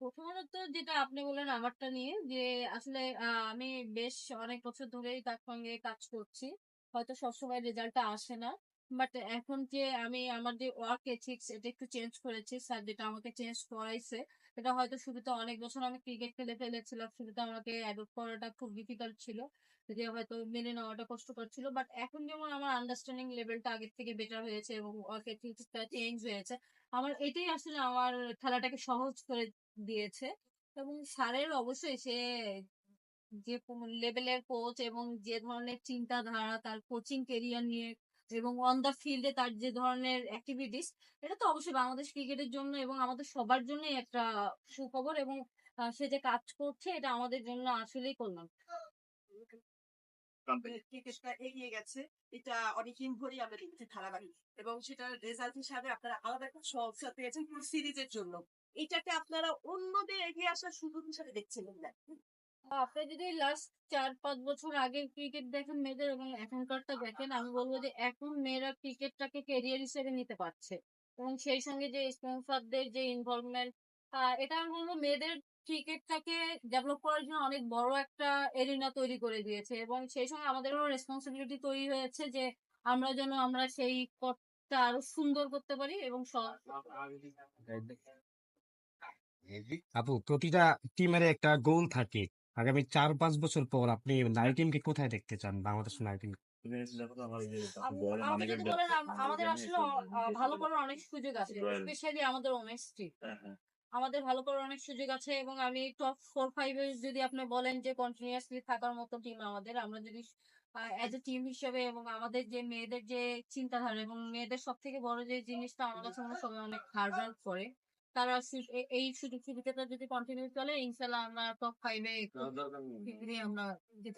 প্রথমত যেটা আপনি বললেন আমারটা নিয়ে যে আসলে আমি বেশ অনেক বছর ধরেই তার সঙ্গে কাজ করছি। হয়তো সবসময় রেজাল্টটা আসে না। বাট এখন যে আমি আমার যে ওয়ার্ক এথিক্স এটা একটু চেঞ্জ করেছি। স্যার যেটা আমাকে চেঞ্জ করাইছে এটা হয়তো শুরুতে অনেক বছর আমি ক্রিকেট খেলে ফেলেছিলাম শুরুতে আমাকে অ্যাডপ্ট করাটা খুব ডিফিকাল্ট ছিল, যে হয়তো মেনে নেওয়াটা কষ্টকর ছিল। বাট এখন যেমন আমার আন্ডারস্ট্যান্ডিং লেভেলটা আগের থেকে বেটার হয়েছে এবং ওয়ার্ক এথিক্সটা চেঞ্জ হয়েছে, আমার এটাই আসলে আমার খেলাটাকে সহজ করে দিয়েছে। এবং স্যারের অবশ্যই সে যে লেভেলের কোচ এবং যে ধরনের চিন্তাধারা, তার কোচিং কেরিয়ার নিয়ে এবং অন দ্য ফিল্ডে তার যে ধরনের অ্যাক্টিভিটিস এটা তো অবশ্যই বাংলাদেশ ক্রিকেটের জন্য এবং আমাদের সবার জন্যই একটা সুখবর এবং সে যে কাজ করছে এটা আমাদের জন্য আসলেই কল্যাণ। ক্রিকেটটা এগিয়ে গেছে এটা অনেকদিন ধরেই আমরা দেখছি ধারাবাহিক এবং সেটার রেজাল্ট হিসাবে আপনারা আলাদা একটা সংস্থা পেয়েছেন পুরো সিরিজের জন্য। এটাকে আপনারা অন্যদের এগিয়ে আসার সুযোগ হিসাবে দেখছিলেন না। আপনি যদি লাস্ট চার, পাঁচ বছর আগের ক্রিকেট দেখেন মেয়েদের, এবং এখনকারটা দেখেন, আমি বলব যে এখন মেয়েরা ক্রিকেটটাকে ক্যারিয়ার হিসেবে নিতে পারছে। এবং সেই সঙ্গে যে স্পন্সরদের যে ইনভলভমেন্ট এটা আমি বলব মেয়েদের ক্রিকেটটাকে ডেভেলপ করার জন্য অনেক বড় একটা এরিনা তৈরি করে দিয়েছে। এবং সেই সঙ্গে আমাদেরও রেসপন্সিবিলিটি তৈরি হয়েছে যে আমরা যেন আমরা সেই পথটা আরও সুন্দর করতে পারি এবং আপু, প্রতিটা টিমের একটা গোল থাকে। আগামী চার পাঁচ বছর পর আপনি নারী টিমকে কোথায় দেখতে চান? বাংলাদেশ নারী টিম। আমাদের আসলে ভালো করার অনেক সুযোগ আছে স্পেশালি আমাদের ওমেন্স আমাদের ভালো করার অনেক সুযোগ আছে এবং আমি টপ ফোর ফাইভে যদি আপনি বলেন যে কন্টিনিউয়াসলি থাকার মতো টিম আমাদের আমরা যদি অ্যাজ এ টিম হিসেবে এবং আমাদের যে মেয়েদের যে চিন্তাধারা এবং মেয়েদের সব থেকে বড় যে জিনিসটা আমার কাছে মনে সবাই অনেক হার্ড ওয়ার্ক করে। তারা এই সুযোগ সুবিধাটা যদি কন্টিনিউ চলে ইনশাল্লাহ আমরা টপ ফাইভে আমরা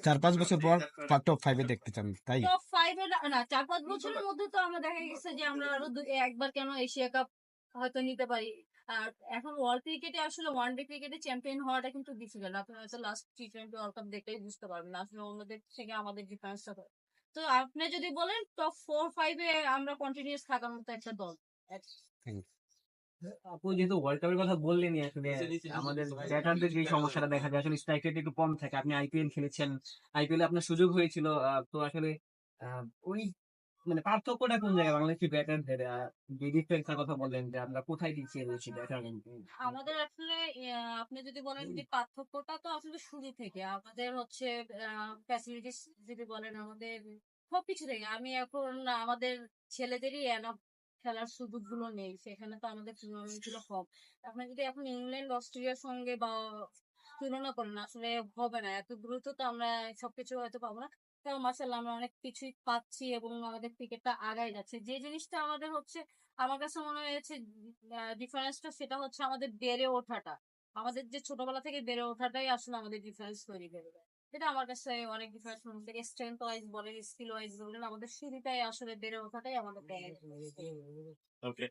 চার পাঁচ বছর পর টপ ফাইভে দেখতে চান তাই? টপ ফাইভে না চার পাঁচ বছরের মধ্যে তো আমরা দেখা গেছে যে আমরা আরও একবার কেন এশিয়া কাপ হয়তো নিতে পারি। আর এখন ওয়ার্ল্ড ক্রিকেটে আসলে ওয়ান ডে ক্রিকেটে চ্যাম্পিয়ন হওয়াটা কিন্তু ডিফিকাল্ট আপনি হয়তো last T twenty world cup দেখলেই বুঝতে পারবেন। আসলে অন্যদের থেকে আমাদের ডিফারেন্সটা হয়। তো আপনি যদি বলেন টপ ফোর ফাইভে আমরা কন্টিনিউস থাকার মতো একটা দল। আপু যেহেতু ওয়ার্ল্ড কাপের কথা বললেনই আসলে আমাদের ব্যাটারদের যে সমস্যাটা দেখা যায় আসলে স্ট্রাইক রেট একটু কম থাকে। আপনি আইপিএল খেলেছেন আইপিএল আপনার সুযোগ হয়েছিল তো আসলে ওই মানে পার্থক্যটা কোন জায়গায়? বাংলাদেশি ব্যাটারদের যে ডিফেন্সের কথা বললেন যে আমরা কোথায় পিছিয়ে রয়েছি ব্যাটার আমাদের আসলে আপনি যদি বলেন যে পার্থক্যটা তো আসলে শুরু থেকে আমাদের হচ্ছে ফ্যাসিলিটিস যদি বলেন আমাদের সবকিছু থেকে আমি এখন আমাদের ছেলেদেরই খেলার সুযোগগুলো নেই সেখানে তো আমাদের টুর্নামেন্টগুলো কম আপনি যদি এখন ইংল্যান্ড অস্ট্রেলিয়ার সঙ্গে বা তুলনা করেন আসলে হবে না। এত দ্রুত তো আমরা সবকিছু হয়তো পাবো না। তাও মাসাল্লাহ আমরা অনেক কিছুই পাচ্ছি এবং আমাদের ক্রিকেটটা আগায় যাচ্ছে। যে জিনিসটা আমাদের হচ্ছে আমার কাছে মনে হয়েছে ডিফারেন্সটা সেটা হচ্ছে আমাদের বেড়ে ওঠাটা। আমাদের যে ছোটবেলা থেকে বেড়ে ওঠাটাই আসলে আমাদের ডিফারেন্স তৈরি করে দেয়। এটা আমার কাছে অনেক ডিফারেন্স মনে হচ্ছে স্ট্রেংথ ওয়াইজ বলেন স্কিল ওয়াইজ বলেন আমাদের সিঁড়িটাই আসলে বেড়ে ওঠাটাই আমাদের ওকে